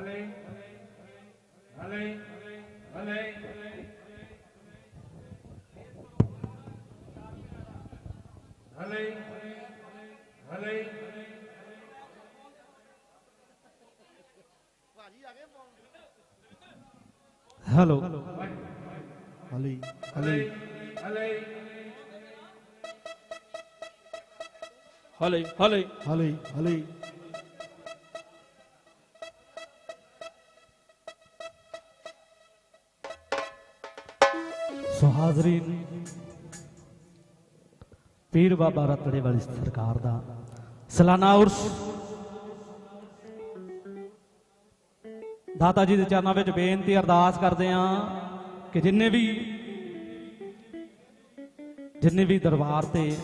ਹਲੇ ਹਲੇ ਹਲੇ ਹਲੇ ਹਲੇ ਹੈਲੋ ਹਲੀ ਹਲੇ ਹਾਜ਼ਰੀਨ। ਪੀਰ ਬਾਬਾ ਰਤੜੇ ਵਾਲੀ ਸਰਕਾਰ ਦਾ ਸਲਾਨਾ ਉਰਸ। ਦਾਤਾ ਜੀ ਦੇ ਚਰਨਾਂ ਵਿੱਚ ਬੇਨਤੀ, ਅਰਦਾਸ ਕਰਦੇ ਆਂ ਕਿ ਜਿੰਨੇ ਵੀ ਜਿੰਨੇ ਵੀ ਦਰਬਾਰ ਤੇ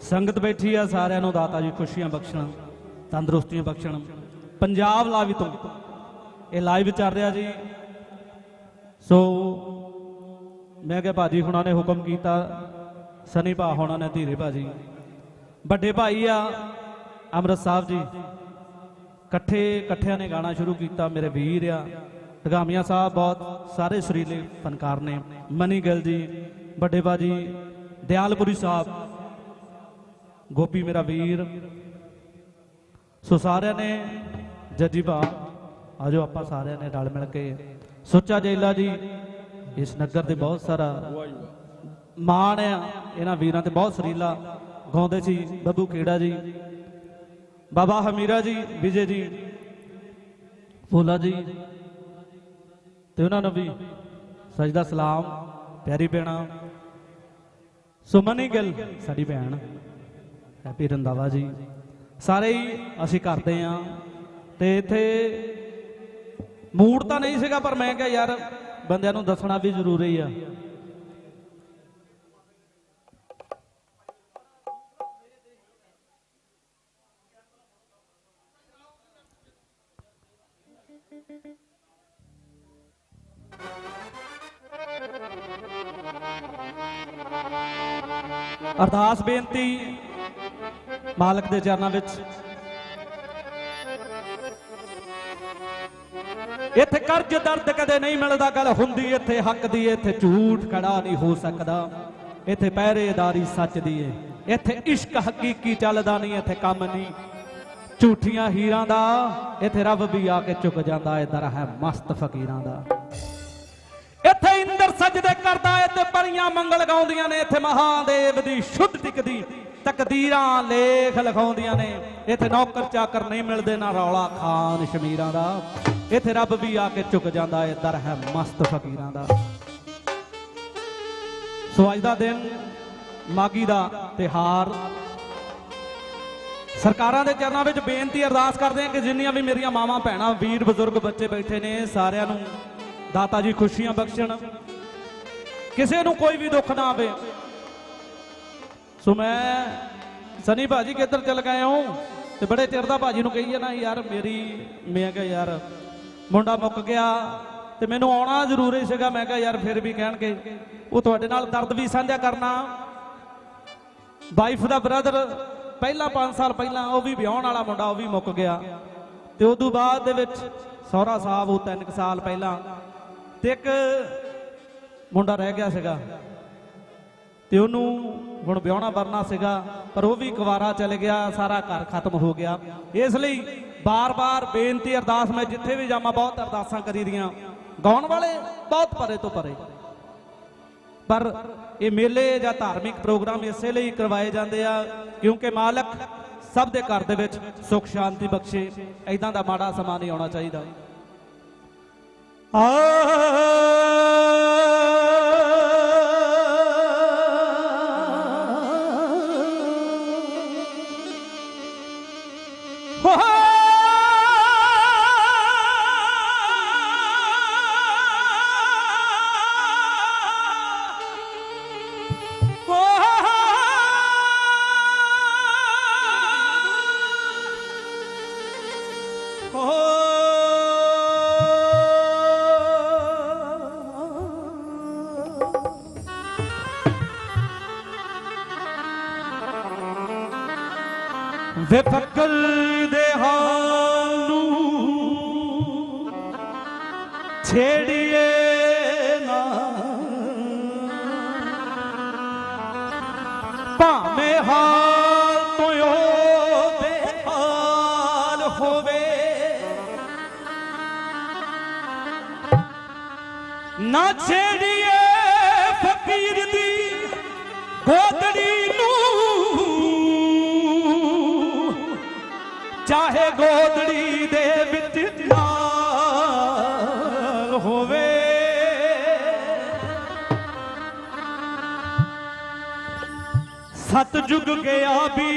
ਸੰਗਤ ਬੈਠੀ ਆ, ਸਾਰਿਆਂ ਨੂੰ ਦਾਤਾ ਜੀ ਖੁਸ਼ੀਆਂ ਬਖਸ਼ਣ, ਤੰਦਰੁਸਤੀਆਂ ਬਖਸ਼ਣ। ਪੰਜਾਬ ਲਾਈਵ ਤੋਂ ਇਹ ਲਾਈਵ ਚੱਲ ਰਿਹਾ ਜੀ। ਸੋ ਮੈਂ ਕਿਹਾ ਭਾਜੀ ਹੁਣਾਂ ਨੇ ਹੁਕਮ ਕੀਤਾ, ਸਨੀ ਭਾ ਹੁਣਾਂ ਨੇ, ਧੀਰੇ ਭਾਜੀ। ਵੱਡੇ ਭਾਈ ਆ, ਅੰਮ੍ਰਿਤ ਸਾਹਿਬ ਜੀ। ਇਕੱਠੇ, ਇਕੱਠਿਆਂ ਨੇ ਗਾਣਾ ਸ਼ੁਰੂ ਕੀਤਾ, ਮੇਰੇ ਵੀਰ ਆ। ਢਗਾਮੀਆਂ ਸਾਹਿਬ ਬਹੁਤ ਸਾਰੇ ਸਰੀਲੇ ਫਨਕਾਰ ਨੇ। ਮਨੀ ਗਿੱਲ ਜੀ, ਵੱਡੇ ਬਾਜੀ ਦਿਆਲਪੁਰੀ ਸਾਹਿਬ। ਗੋਪੀ ਮੇਰਾ ਵੀਰ। ਸੋ ਸਾਰਿਆਂ ਨੇ, ਜੱਜੀ ਭਾ ਆਜੋ ਆਪਾਂ ਸਾਰਿਆਂ ਨੇ ਰਲ ਮਿਲ ਕੇ। ਸੁੱਚਾ ਜੈਲਾ ਜੀ ਇਸ ਨਗਰ ਦੇ ਬਹੁਤ ਸਾਰਾ ਮਾਣ ਆ, ਇਹਨਾਂ ਵੀਰਾਂ ਤੇ ਬਹੁਤ ਸਰੀਲਾ ਗਾਉਂਦੇ ਸੀ। ਬੱਬੂ ਖੇੜਾ ਜੀ, ਬਾਬਾ ਹਮੀਰਾ ਜੀ, ਵਿਜੇ ਜੀ, ਫੋਲਾ ਜੀ ਤੇ ਉਹਨਾਂ ਨੂੰ ਵੀ ਸਜਦਾ ਸਲਾਮ, ਪਿਆਰੀ ਭੈਣਾ। ਸੁਮਨੀ ਗਿੱਲ, ਸਾਡੀ ਭੈਣ, ਹੈਪੀ ਰੰਦਾਵਾ ਜੀ। ਸਾਰੇ ਹੀ ਅਸੀਂ ਕਰਦੇ ਆਂ ਤੇ ਇੱਥੇ ਮੂਡ ਤਾਂ ਨਹੀਂ ਸੀਗਾ, ਪਰ ਮੈਂ ਕਿਹਾ, ਯਾਰ ਬੰਦਿਆਂ ਨੂੰ ਦੱਸਣਾ ਵੀ ਜ਼ਰੂਰੀ ਆ। ਅਰਦਾਸ ਬੇਨਤੀ ਮਾਲਕ ਦੇ ਚਰਨਾਂ ਵਿੱਚ। ਇੱਥੇ ਕਰਜ਼ ਦਰਦ ਕਦੇ ਨਹੀਂ ਮਿਲਦਾ, ਗੱਲ ਹੁੰਦੀ ਇੱਥੇ, ਹੱਕ ਦੀ ਇੱਥੇ, ਝੂਠ ਖੜਾ ਨਹੀਂ ਹੋ ਸਕਦਾ। ਇੱਥੇ ਪਹਿਰੇਦਾਰੀ ਸੱਚ ਦੀ ਏ। ਇੱਥੇ ਇਸ਼ਕ ਹਕੀਕੀ ਚੱਲਦਾ ਨਹੀਂ, ਇੱਥੇ ਕੰਮ ਨਹੀਂ। ਝੂਠੀਆਂ ਹੀਰਾਂ ਦਾ, ਇੱਥੇ ਰੱਬ ਵੀ ਆ ਕੇ ਝੁਕ ਜਾਂਦਾ ਏ ਦਰ ਹੈ ਮਸਤ ਫਕੀਰਾਂ ਦਾ। ਇੱਥੇ ਇੰਦਰ ਸਜਦੇ ਕਰਦਾ ਏ ਤੇ ਪਰੀਆਂ ਮੰਗਲ ਗਾਉਂਦੀਆਂ ਨੇ, ਇੱਥੇ ਮਹਾਦੇਵ ਦੀ ਸ਼ੁੱਧ ਟਿਕਦੀ, ਤਕਦੀਰਾਂ ਲੇਖ ਲਿਖਾਉਂਦੀਆਂ ਨੇ। ਇੱਥੇ ਨੌਕਰ ਚਾਕਰ ਨਹੀਂ ਮਿਲਦੇ, ਨਾ ਰੌਲਾ ਖਾਨ ਸ਼ਮੀਰਾਂ ਦਾ। ਇੱਥੇ ਰੱਬ ਵੀ ਆ ਕੇ ਝੁਕ ਜਾਂਦਾ ਏ, ਦਰ ਹੈ ਮਸਤ ਫਕੀਰਾਂ ਦਾ। ਸੋ ਅੱਜ ਦਾ ਦਿਨ, ਮਾਗੀ ਦਾ ਤਿਹਾਰ ਸਰਕਾਰਾਂ ਦੇ ਚਰਨਾਂ ਵਿੱਚ ਬੇਨਤੀ ਅਰਦਾਸ ਕਰਦੇ ਹਾਂ ਕਿ ਜਿੰਨੀਆਂ ਵੀ ਮੇਰੀਆਂ ਮਾਵਾਂ, ਭੈਣਾਂ, ਵੀਰ, ਬਜ਼ੁਰਗ ਬੱਚੇ ਬੈਠੇ ਨੇ, ਸਾਰਿਆਂ ਨੂੰ ਦਾਤਾ ਜੀ ਖੁਸ਼ੀਆਂ ਬਖਸ਼ਣ। ਕਿਸੇ ਨੂੰ ਕੋਈ ਵੀ ਦੁੱਖ ਨਾ ਆਵੇ। ਸੋ ਮੈਂ ਸਨੀ ਭਾਜੀ ਕਿੱਧਰ ਚਲ ਗਏ ਹੋ? ਤੇ ਬੜੇ ਚਿਰ ਦਾ ਭਾਜੀ ਨੂੰ ਕਹੀਏ ਨਾ, ਯਾਰ ਮੇਰੀ, ਮੈਂ ਕਿਹਾ, ਯਾਰ ਮੁੰਡਾ ਮੁੱਕ ਗਿਆ ਤੇ ਮੈਨੂੰ ਆਉਣਾ ਜ਼ਰੂਰੀ ਸੀਗਾ। ਮੈਂ ਕਿਹਾ, ਯਾਰ ਫਿਰ ਵੀ ਕਹਿਣਗੇ, ਉਹ ਤੁਹਾਡੇ ਨਾਲ ਦਰਦ ਵੀ ਸਾਂਝਾ ਕਰਨਾ। ਵਾਈਫ ਦਾ ਬ੍ਰਦਰ ਪਹਿਲਾਂ 5 ਸਾਲ ਪਹਿਲਾਂ ਉਹ ਵੀ ਵਿਆਹਣ ਵਾਲਾ ਮੁੰਡਾ, ਉਹ ਵੀ ਮੁੱਕ ਗਿਆ। ਤੇ ਤੋਂ ਬਾਅਦ ਦੇ ਵਿੱਚ ਸਹੁਰਾ ਸਾਹਿਬ, ਉਹ 3 ਸਾਲ ਪਹਿਲਾਂ ਤੇ ਇੱਕ ਮੁੰਡਾ ਰਹਿ ਗਿਆ ਸੀਗਾ। ਤੇ ਉਹਨੂੰ ਹੁਣ ਵਿਆਹਣਾ ਵਰਨਾ ਸੀਗਾ, ਪਰ ਉਹ ਵੀ ਕੁਵਾਰਾ ਚਲੇ ਗਿਆ, ਸਾਰਾ ਘਰ ਖਤਮ ਹੋ ਗਿਆ। ਇਸ ਲਈ ਬਾਰ-ਬਾਰ ਬੇਨਤੀ, ਅਰਦਾਸ, ਮੈਂ ਜਿੱਥੇ ਵੀ ਜਾਵਾਂ, ਬਹੁਤ ਅਰਦਾਸਾਂ ਕਰੀ ਦੀਆਂ। ਗਾਉਣ ਵਾਲੇ ਬਹੁਤ ਪਰੇ ਤੋਂ ਪਰੇ। ਪਰ ਇਹ ਮੇਲੇ ਜਾਂ ਧਾਰਮਿਕ ਪ੍ਰੋਗਰਾਮ ਇਸੇ ਲਈ ਕਰਵਾਏ ਜਾਂਦੇ ਆ, ਕਿਉਂਕਿ ਮਾਲਕ ਸਭ ਦੇ ਘਰ ਦੇ ਵਿੱਚ ਸੁਖ, ਸ਼ਾਂਤੀ ਬਖਸ਼ੇ। ਐਦਾਂ ਦਾ ਮਾੜਾ ਸਮਾਂ ਨਹੀਂ ਆਉਣਾ ਚਾਹੀਦਾ। ਵੇ ਛੇੜੀਏ ਨਾ। ਭਾਵੇਂ ਹਾਲ ਤੋਂ ਉਹ ਬੇਹਾਲ ਹੋਵੇ ਨਾ ਛੇੜੀਏ ਸਤਜੁਗ ਗਿਆ ਵੀ।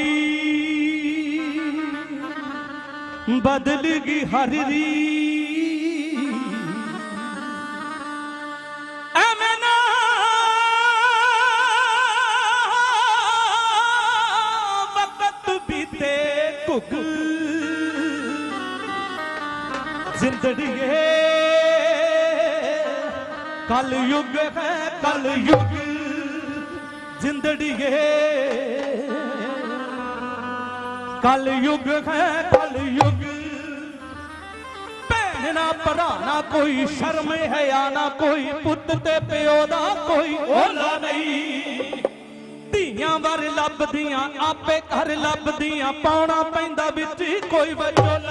ਬਦਲ ਗਈ ਹਰ ਰੀ ਐਵੇਂ ਨਾ। ਵਕਤ ਬੀਤੇ ਘੁੱਗ ਜ਼ਿੰਦੜੀਏ। ਕਲ ਯੁਗ ਹੈ ਕਲ ਯੁਗ ਜ਼ਿੰਦੜੀਏ। ਕਲ ਯੁਗ ਹੈ ਕਲ ਯੁਗ ਭੈਣ ਨਾ ਭਰਾ ਨਾ ਕੋਈ ਸ਼ਰਮ ਹੈ, ਆ ਨਾ ਕੋਈ ਪੁੱਤ ਤੇ ਪਿਓ ਦਾ ਕੋਈ ਓਲਾ ਨਹੀਂ। ਧੀਆਂ ਵਰ ਲੱਭਦੀਆਂ, ਆਪੇ ਘਰ ਲੱਭਦੀਆਂ, ਪਾਉਣਾ ਪੈਂਦਾ ਵਿੱਚ ਕੋਈ ਵਿਚੋਲਾ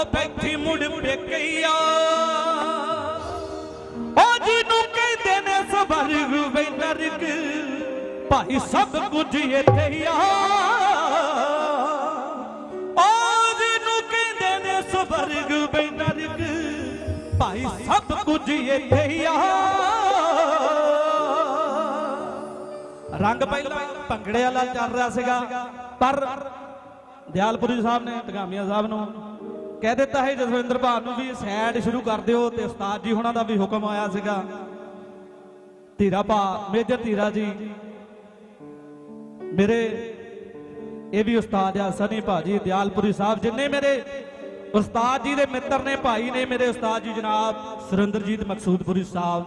ਉਹ ਬੈਠੀ ਮੁੜ ਪੇਕਈਆ ਉਹ ਜਿਹਨੂੰ ਕਹਿੰਦੇ ਨੇ ਸਵਰਗ ਵੇ ਨਰਕ, ਭਾਈ ਸਭ ਕੁਝ ਇੱਥੇ ਹੀ ਆ। ਉਹ ਜਿਹਨੂੰ ਕਹਿੰਦੇ ਨੇ ਸਵਰਗ ਵੇ ਨਰਕ, ਭਾਈ ਸਭ ਕੁਝ ਇੱਥੇ ਹੀ ਆ। ਰੰਗ ਪਹਿਲਾਂ ਭੰਗੜੇ ਵਾਲਾ ਚੱਲ ਰਿਹਾ ਸੀਗਾ, ਪਰ ਦਿਆਲਪੁਰੀ ਸਾਹਿਬ ਨੇ ਟਗਾਮੀਆਂ ਸਾਹਿਬ ਨੂੰ ਕਹਿ ਦਿੱਤਾ ਹੈ ਜਸਵਿੰਦਰ ਭਾਨ ਨੂੰ ਵੀ ਸੈਡ ਸ਼ੁਰੂ ਕਰ ਦਿਓ ਤੇ ਉਸਤਾਦ ਜੀ ਹੁਣਾਂ ਦਾ ਵੀ ਹੁਕਮ ਆਇਆ ਸੀਗਾ। ਧੀਰਾ ਭਾ, ਮੇਜਰ ਧੀਰਾ ਜੀ, ਮੇਰੇ, ਇਹ ਵੀ ਉਸਤਾਦ ਆ, ਸਨੀ ਭਾਜੀ ਦਿਆਲਪੁਰੀ ਸਾਹਿਬ, ਜਿੰਨੇ ਮੇਰੇ ਉਸਤਾਦ ਜੀ ਦੇ ਮਿੱਤਰ ਨੇ, ਭਾਈ ਨੇ ਮੇਰੇ ਉਸਤਾਦ ਜੀ ਜਨਾਬ ਸੁਰਿੰਦਰਜੀਤ ਮਕਸੂਦਪੁਰੀ ਸਾਹਿਬ।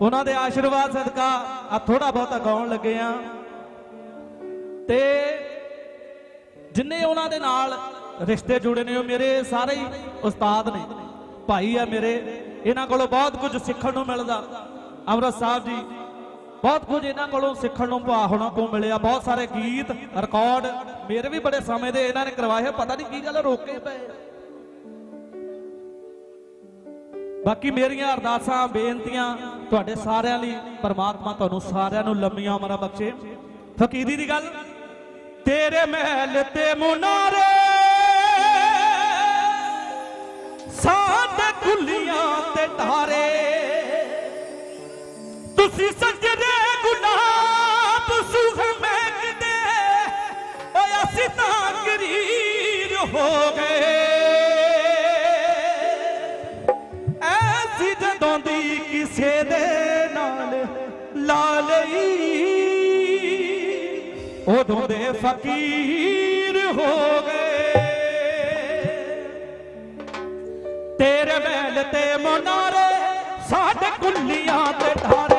ਉਹਨਾਂ ਦੇ ਆਸ਼ੀਰਵਾਦ ਸਦਕਾ ਆ ਥੋੜਾ ਬਹੁਤਾ ਗਾਉਣ ਲੱਗੇ ਆ। ਤੇ ਜਿੰਨੇ ਉਹਨਾਂ ਦੇ ਨਾਲ ਰਿਸ਼ਤੇ ਜੁੜੇ ਨੇ, ਉਹ ਮੇਰੇ ਸਾਰੇ ਹੀ ਉਸਤਾਦ ਨੇ। ਭਾਈ ਆ ਮੇਰੇ, ਇਹਨਾਂ ਕੋਲੋਂ ਬਹੁਤ ਕੁਝ ਸਿੱਖਣ ਨੂੰ ਮਿਲਦਾ। ਅਮਰਤ ਸਾਹਿਬ ਜੀ, ਬਹੁਤ ਕੁਝ ਇਹਨਾਂ ਕੋਲੋਂ ਸਿੱਖਣ ਨੂੰ ਭਾ ਹੋਣਾ ਕੋ ਮਿਲਿਆ। ਬਹੁਤ ਸਾਰੇ ਗੀਤ ਰਿਕਾਰਡ ਮੇਰੇ ਵੀ ਬੜੇ ਸਮੇਂ ਦੇ ਇਹਨਾਂ ਨੇ ਕਰਵਾਏ ਪਤਾ ਨਹੀਂ ਕੀ ਗੱਲ ਰੋਕੇ ਪਏ। ਬਾਕੀ ਮੇਰੀਆਂ ਅਰਦਾਸਾਂ, ਬੇਨਤੀਆਂ ਤੁਹਾਡੇ ਸਾਰਿਆਂ ਲਈ, ਪਰਮਾਤਮਾ ਤੁਹਾਨੂੰ ਸਾਰਿਆਂ ਨੂੰ ਲੰਮੀਆਂ ਉਮਰਾਂ ਬਖਸ਼ੇ। ਫਕੀਰੀ ਦੀ ਗੱਲ, ਤੇਰੇ ਮਹਿਲ ਤੇ ਮੁਨਾਰੇ ਸਾਡੇ ਕੁੱਲੀਆਂ ਤੇ ਧਾਰੇ। ਤੁਸੀਂ ਸੱਜਰੇ ਗੁਲਾਬ ਸੁਖ ਮਹਿਕਦੇ, ਓਏ ਅਸੀਂ ਤਾਂ ਗਰੀਰ ਹੋ ਗਏ। ਐਸੀ ਜਦੋਂ ਦੀ ਕਿਸੇ ਦੇ ਨਾਲ ਲਾਲਈ ਉਦੋਂ ਦੇ ਫਕੀਰ ਤੇਰੇ ਮਹਿਲ ਤੇ ਮਨਾਰੇ ਸਾਡੇ ਕੁੱਲੀਆਂ ਤੇ ਧਾਰੇ।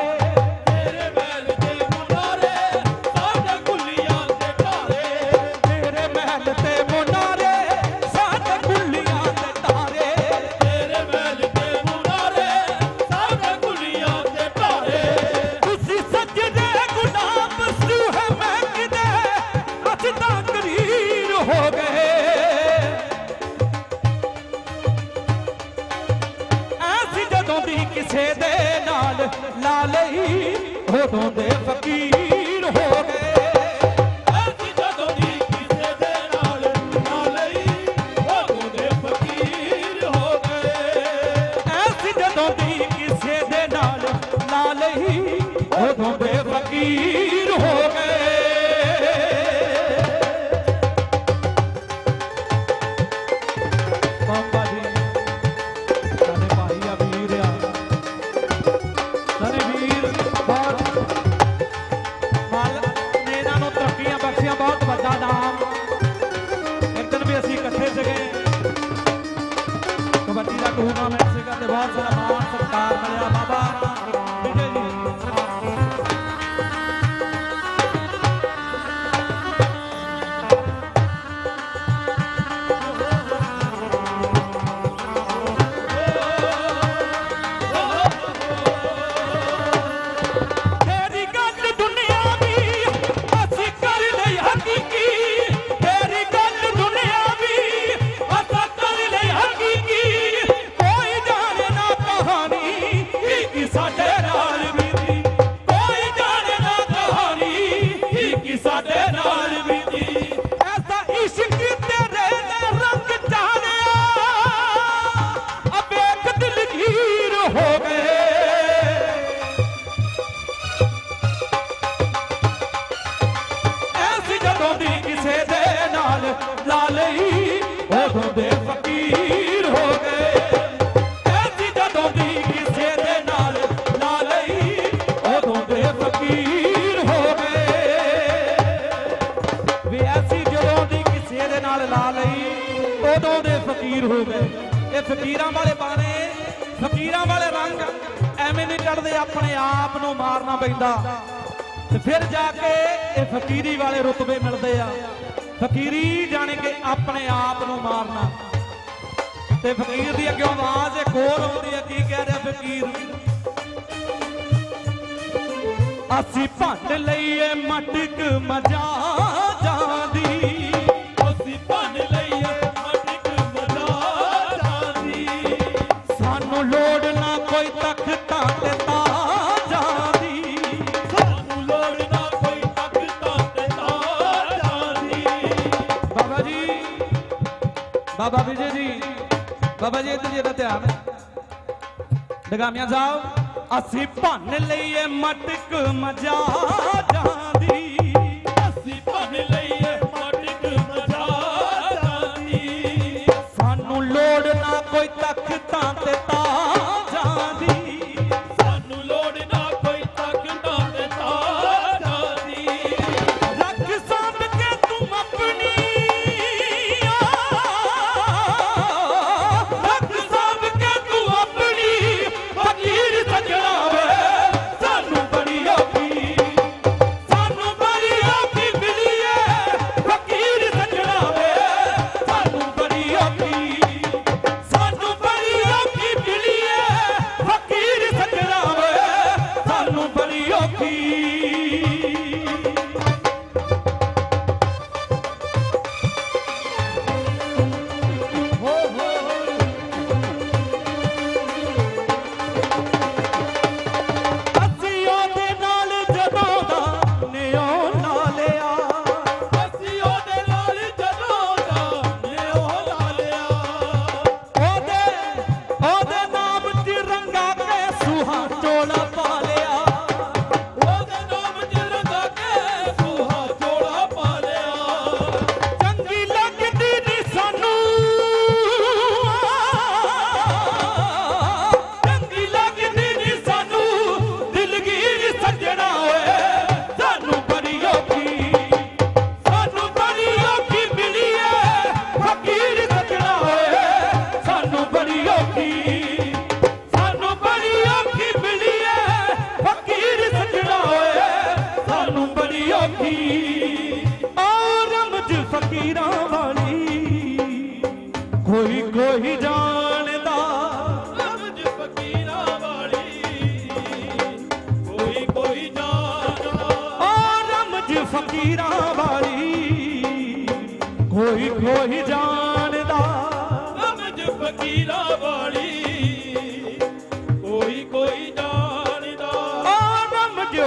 todo devo ਫਕੀਰਾਂ ਵਾਲੇ ਬਾਰੇ ਫਕੀਰਾਂ ਵਾਲੇ ਰੰਗ ਐਵੇਂ ਨਹੀਂ ਚੜਦੇ ਆਪਣੇ ਆਪ ਨੂੰ ਮਾਰਨਾ ਪੈਂਦਾ। ਤੇ ਫਿਰ ਜਾ ਕੇ ਇਹ ਫਕੀਰੀ ਵਾਲੇ ਰੁਤਬੇ ਮਿਲਦੇ ਆ। ਫਕੀਰੀ ਜਾਣੇ ਕਿ ਆਪਣੇ ਆਪ ਨੂੰ ਮਾਰਨਾ। ਤੇ ਫਕੀਰ ਦੀ ਅੱਗੇ ਆਵਾਜ਼ ਇੱਕ ਹੋਰ ਆਉਂਦੀ ਹੈ ਕੀ ਕਹਿ ਰਿਹਾ ਫਕੀਰ? ਅਸੀਂ ਭੰਡ ਲਈਏ ਮਟਕ ਮਜਾ। ਬਾਬਾ ਜੀ ਇੱਧਰ ਜੀ ਦਾ ਧਿਆਨ ਡਗਾਮੀਆਂ ਸਾਹਿਬ ਅਸੀਂ ਭੰਨ ਲਈਏ ਮਟਕ ਮਜਾ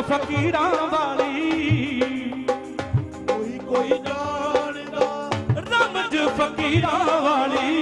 ਫਕੀਰਾਂ ਵਾਲੀ। ਕੋਈ ਕੋਈ ਜਾਣਦਾ ਰਮਜ ਫਕੀਰਾਂ ਵਾਲੀ।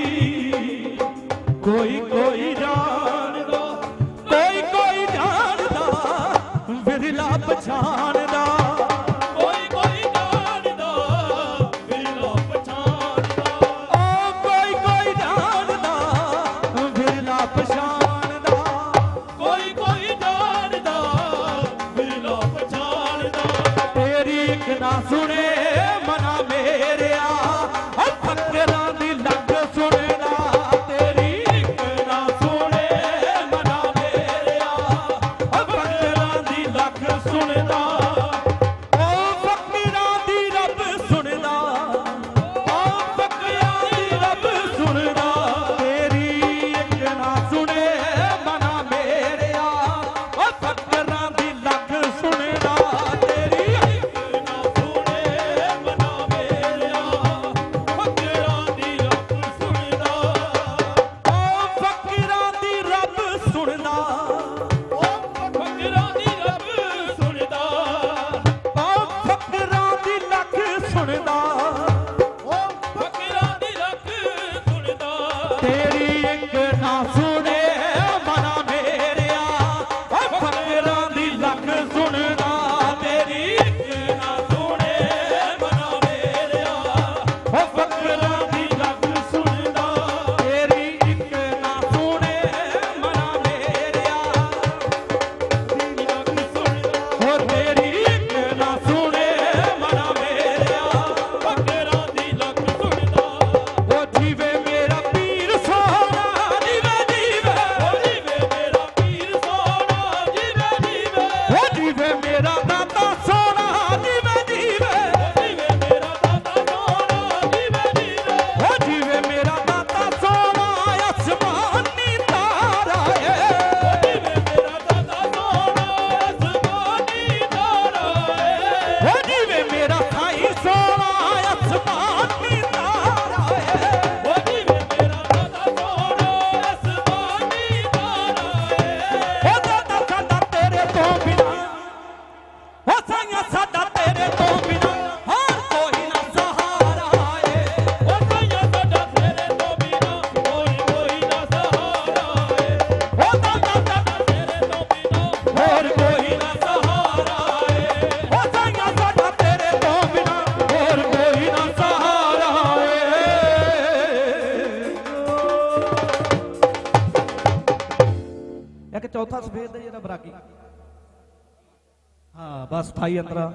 ਭਾਈ ਅੰਦਰਾ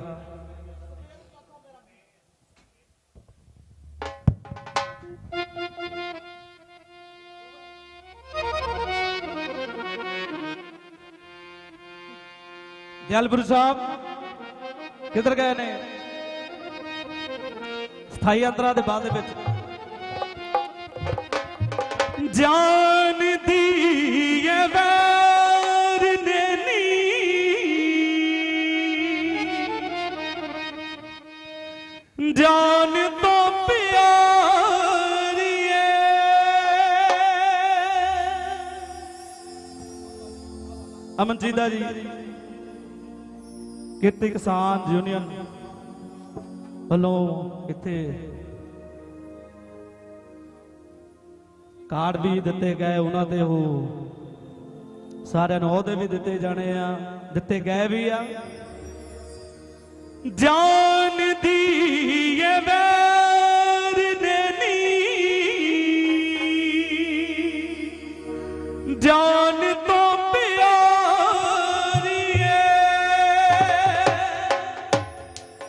दयालपुर साहब किधर गए ने? स्थायी अंतरा के बाद जान दी ਜਾਨ ਤੋਂ ਜੀ, ਕਿਰਤੀ ਕਿਸਾਨ ਯੂਨੀਅਨ ਵੱਲੋਂ ਇੱਥੇ ਕਾਰਡ ਵੀ ਦਿੱਤੇ ਗਏ, ਉਹਨਾਂ ਦੇ ਉਹ ਸਾਰਿਆਂ ਨੂੰ ਅਹੁਦੇ ਵੀ ਦਿੱਤੇ ਜਾਣੇ ਆ, ਦਿੱਤੇ ਗਏ ਵੀ ਆ। ਜਾਨ ਦੀ ਵੈਰ ਦੇਨੀ ਜਾਨ ਤੋਂ ਪਿਆਰੀ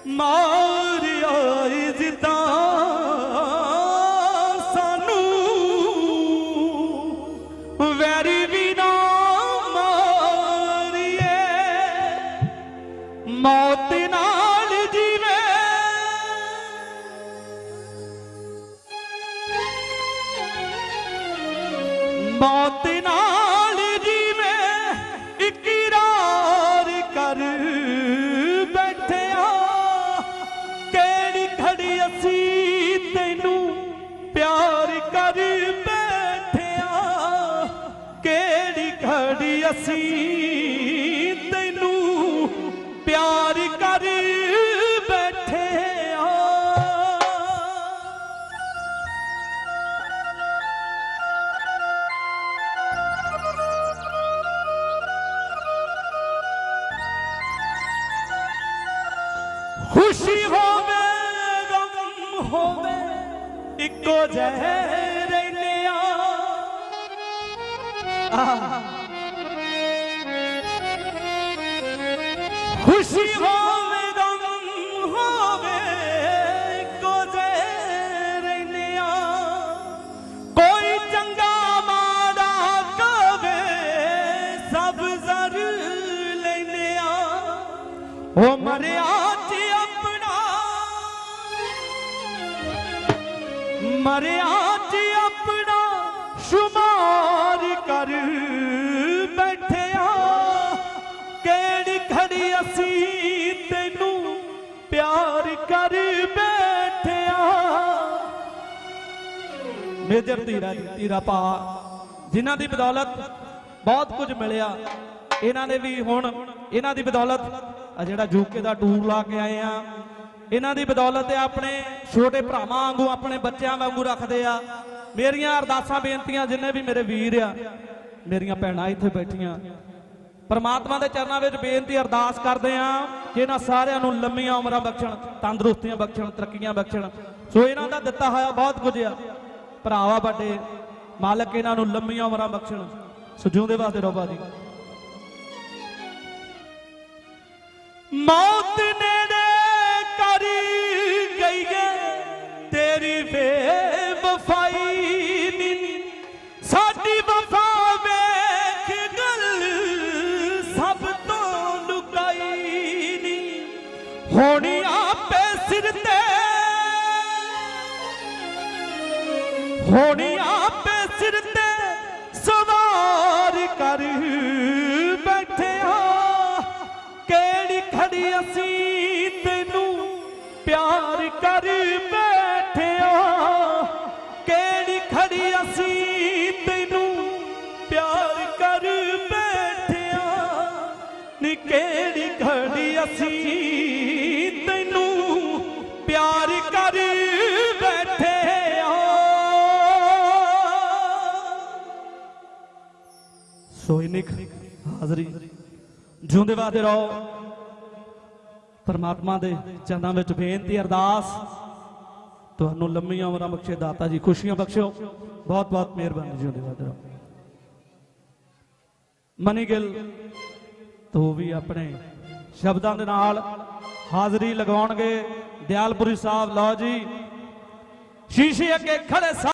ਮਾਰਿਆ ਇਜ਼ਤਾ ਸਾਨੂੰ। ਵੈਰ ਵੀ ਨਾ ਮਾਰੀਏ। ਮੌਤ ਨਾ ਅਸੀਂ ਤੈਨੂੰ ਪਿਆਰ ਕਰ ਬੈਠੇ ਆ। ਖੁਸ਼ੀ ਹੋਵੇ ਗਮ ਹੋਵੇ, ਇੱਕੋ ਜਹਿ ਰਹਿਨੇ ਆ। ਆਹ। ਹੋਵੇ ਗਮ ਮੇਜਰ ਧੀਰਾ ਜੀ, ਧੀਰਾ ਭਾ, ਜਿਨ੍ਹਾਂ ਦੀ ਬਦੌਲਤ ਬਹੁਤ ਕੁਝ ਮਿਲਿਆ। ਇਹਨਾਂ ਨੇ ਵੀ ਹੁਣ ਇਹਨਾਂ ਦੀ ਬਦੌਲਤ ਆ ਜਿਹੜਾ ਯੂਕੇ ਦਾ ਟੂਰ ਲਾ ਕੇ ਆਏ ਆ। ਇਹਨਾਂ ਦੀ ਬਦੌਲਤ ਇਹ ਆਪਣੇ ਛੋਟੇ ਭਰਾਵਾਂ ਵਾਂਗੂ, ਆਪਣੇ ਬੱਚਿਆਂ ਵਾਂਗੂ ਰੱਖਦੇ ਆ। ਮੇਰੀਆਂ ਅਰਦਾਸਾਂ, ਬੇਨਤੀਆਂ ਜਿੰਨੇ ਵੀ ਮੇਰੇ ਵੀਰ ਆ, ਮੇਰੀਆਂ ਭੈਣਾਂ ਇੱਥੇ ਬੈਠੀਆਂ। ਪਰਮਾਤਮਾ ਦੇ ਚਰਨਾਂ ਵਿੱਚ ਬੇਨਤੀ, ਅਰਦਾਸ ਕਰਦੇ ਆ ਕਿ ਇਹਨਾਂ ਸਾਰਿਆਂ ਨੂੰ ਲੰਮੀਆਂ ਉਮਰਾਂ ਬਖਸ਼ਣ, ਤੰਦਰੁਸਤੀਆਂ ਬਖਸ਼ਣ, ਤਰੱਕੀਆਂ ਬਖਸ਼ਣ। ਸੋ ਇਹਨਾਂ ਦਾ ਦਿੱਤਾ ਹੋਇਆ ਬਹੁਤ ਕੁਝ ਆ। ਭਰਾਵਾ ਵੱਡੇ ਮਾਲਕ ਇਹਨਾਂ ਨੂੰ ਲੰਮੀਆਂ ਉਮਰਾਂ ਬਖਸ਼ਣ ਸੋ ਜਿਉਂਦੇ ਵਾਸਤੇ ਰੋਬਾ ਜੀ ਮੌਤ ਹਾਜ਼ਰੀ। ਜਿਉਂਦੇ ਵਾਦੇ ਰਹੋ। ਪਰਮਾਤਮਾ ਦੇ ਚਰਨਾਂ ਵਿੱਚ ਬੇਨਤੀ, ਅਰਦਾਸ। ਤੁਹਾਨੂੰ ਲੰਮੀਆਂ ਉਮਰਾਂ ਬਖਸ਼ੇ, ਦਾਤਾ ਜੀ, ਖੁਸ਼ੀਆਂ ਬਖਸ਼ਿਓ। ਬਹੁਤ ਬਹੁਤ ਮਿਹਰਬਾਨੀ ਜਿਉਂਦੇ ਵਾਦੇ ਰਹੋ। ਮਨੀ ਗਿੱਲ, ਤੋਂ ਵੀ ਆਪਣੇ ਸ਼ਬਦਾਂ ਦੇ ਨਾਲ ਹਾਜ਼ਰੀ ਲਗਾਉਣਗੇ ਦਿਆਲਪੁਰੀ ਸਾਹਿਬ, ਲਓ ਜੀ। ਸ਼ੀਸ਼ੇ ਅੱਗੇ ਖੜੇ